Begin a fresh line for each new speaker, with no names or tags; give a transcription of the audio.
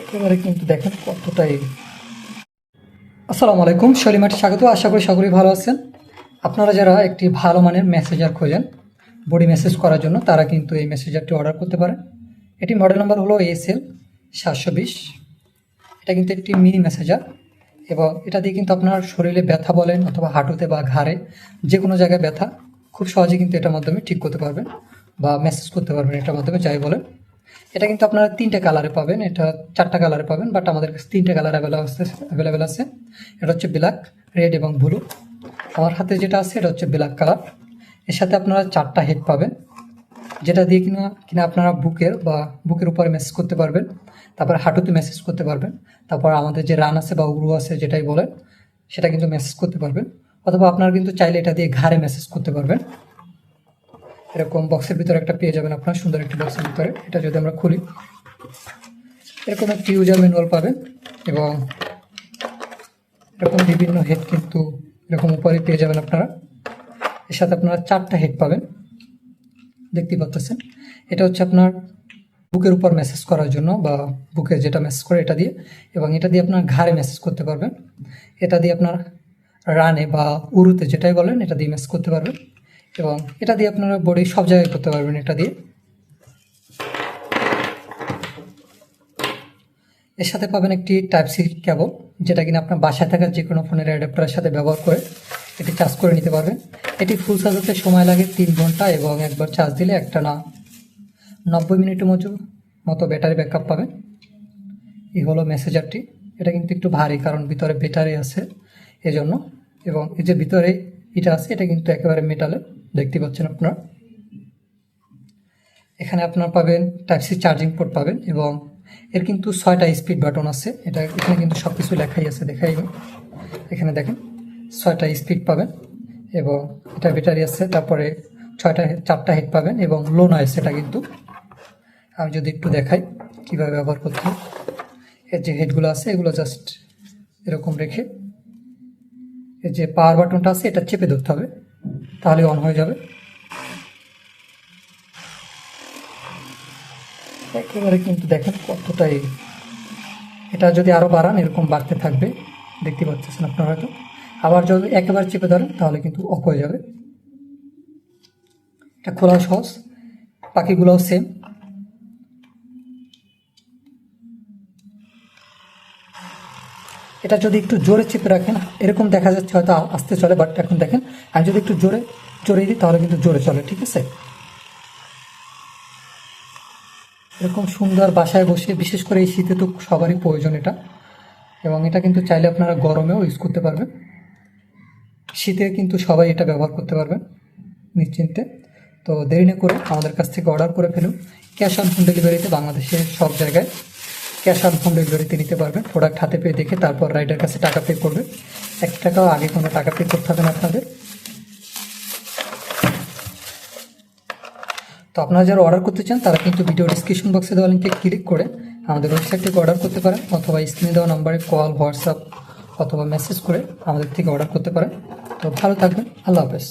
একেবারে কিন্তু দেখেন কতটাই। আসসালামু আলাইকুম, শলিমাটি স্বাগত, আশা করি সকলেই ভালো আছেন। আপনারা যারা একটি ভালো মানের মেসেজার খোঁজেন বডি মেসেজ করার জন্য, তারা কিন্তু এই মেসেজারটি অর্ডার করতে পারেন। এটি মডেল নাম্বার হলো এসএল সাতশো বিশ। এটা কিন্তু একটি মিনি মেসেজার এবং এটা দিয়ে কিন্তু আপনার শরীরে ব্যথা বলেন অথবা হাঁটুতে বা ঘাড়ে যে কোনো জায়গায় ব্যথা, খুব সহজে কিন্তু এটার মাধ্যমে ঠিক করতে পারবেন বা মেসেজ করতে পারবেন এটার মাধ্যমে, যাই বলেন। এটা কিন্তু আপনারা তিনটে কালারে পাবেন। এটা চারটা কালারে পাবেন বাট আমাদের কাছে তিনটে কালার অ্যাভেলেবেল আছে এটা হচ্ছে ব্ল্যাক রেড এবং ব্লু আমার হাতে যেটা আছে, এটা হচ্ছে ব্ল্যাক কালারের সাথে আপনারা চারটা হেড পাবেন, যেটা দিয়ে কিনা কিনা আপনারা বুকের বা বুকের উপরে মেসেজ করতে পারবেন। তারপর হাঁটুতে মেসেজ করতে পারবেন। তারপর আমাদের যে রান আছে বা উড়ু আছে, যেটাই বলেন, সেটা কিন্তু মেসেজ করতে পারবেন। অথবা আপনারা কিন্তু চাইলে এটা দিয়ে ঘাড়ে মেসেজ করতে পারবেন। এরকম বক্সের ভিতরে একটা পেয়ে যাবেন আপনার, সুন্দর একটি বক্সের ভিতরে। এটা যদি আমরা খুলি, এরকম একটি ইউজার ম্যানুয়াল পাবেন এবং এরকম বিভিন্ন হেড কিন্তু এরকম উপরে পেয়ে যাবেন আপনারা। এর সাথে আপনারা চারটা হেড পাবেন। দেখতেই পাচ্ছেন? এটা হচ্ছে আপনার বুকের উপর মেসেজ করার জন্য বা বুকে যেটা মেসেজ করে এটা দিয়ে, এবং এটা দিয়ে আপনার ঘাড়ে মেসেজ করতে পারবেন। এটা দিয়ে আপনার রানে বা উরুতে যেটাই বলেন, এটা দিয়ে মেসেজ করতে পারবেন। এবং এটা দিয়ে আপনারা বডি সব জায়গায় করতে পারবেন এটা দিয়ে। এর সাথে পাবেন একটি টাইপ সি কেবল, যেটা কিনা আপনার বাসায় থাকা যে কোনো ফোনের অ্যাডাপ্টারের সাথে ব্যবহার করে এটি চার্জ করে নিতে পারবেন। এটি ফুল চার্জ হতে সময় লাগে তিন ঘণ্টা এবং একবার চার্জ দিলে একটা না নব্বই মিনিটের মতো মতো ব্যাটারি ব্যাকআপ পাবেন। এই হলো মেসেজারটি এটা কিন্তু একটু ভারী কারণ ভিতরে ব্যাটারি আছে এজন্য এবং এই যে ভিতরে এটা আছে, এটা কিন্তু একেবারে মেটালের দেখতে পাচ্ছেন আপনারা। এখানে আপনার পাবেন টাইপ সি চার্জিং পোর্ট পাবেন এবং এর কিন্তু ছয়টা স্পিড বাটন আছে। এটা এখানে কিন্তু সব কিছু লেখাই আছে, দেখাই এখানে দেখেন, ছয়টা স্পিড পাবেন এবং এটা ব্যাটারি আছে, তারপরে ছয়টা, চারটা হেড পাবেন এবং লো নয়েস এটা কিন্তু। আমি যদি একটু দেখাই কীভাবে ব্যবহার করতে এর যে হেডগুলো আছে, এগুলো জাস্ট এরকম রেখে, এর যে পাওয়ার বাটনটা আছে, এটা চেপে ধরতে হবে। তাহলে অন হয়ে যাবে। একেবারে কিন্তু দেখেন কতটাই এটা যদি আরও বাড়ান, এরকম বাড়তে থাকবে। দেখতে পাচ্ছেন আপনারা হয়তো। আবার যদি একেবারে চেপে ধরেন, তাহলে কিন্তু অফ হয়ে যাবে। এটা খোলা সহজ। পাখিগুলোও সেম এটা যদি একটু জোরে চেপে রাখেন, এরকম দেখা যাচ্ছে হয়তো আসতে চলে বাট এখন দেখেন আমি যদি একটু জোরে জোরে দিই, তাহলে কিন্তু জোরে চলে, ঠিক আছে? এরকম সুন্দর বাসায় বসে, বিশেষ করে এই শীতে তো সবারই প্রয়োজন এটা। এবং এটা কিন্তু চাইলে আপনারা গরমেও ইউজ করতে পারবেন। শীতে কিন্তু সবাই এটা ব্যবহার করতে পারবেন, নিশ্চিন্তে। তো দেরি না করে আমাদের কাছ থেকে অর্ডার করে ফেলুন। ক্যাশ অন হোম ডেলিভারিতে বাংলাদেশের সব জায়গায় ক্যাশ অন হোম ডেলিভারিতে নিতে পারবেন। প্রোডাক্ট হাতে পেয়ে দেখে তারপর রাইডার কাছে টাকা পে করবে। এক টাকাও আগে কোনো টাকা পে করতে হবে না আপনাদের। তো আপনারা যারা অর্ডার করতে চান, তারা কিন্তু ভিডিও ডিসক্রিপশন বক্সে দেওয়া লিঙ্কে ক্লিক করে আমাদের ওয়েবসাইট থেকে অর্ডার করতে পারেন অথবা স্ক্রিনে দেওয়া নাম্বারে কল হোয়াটসঅ্যাপ অথবা মেসেজ করে আমাদের থেকে অর্ডার করতে পারেন। তো ভালো থাকবেন, আল্লাহ হাফেজ।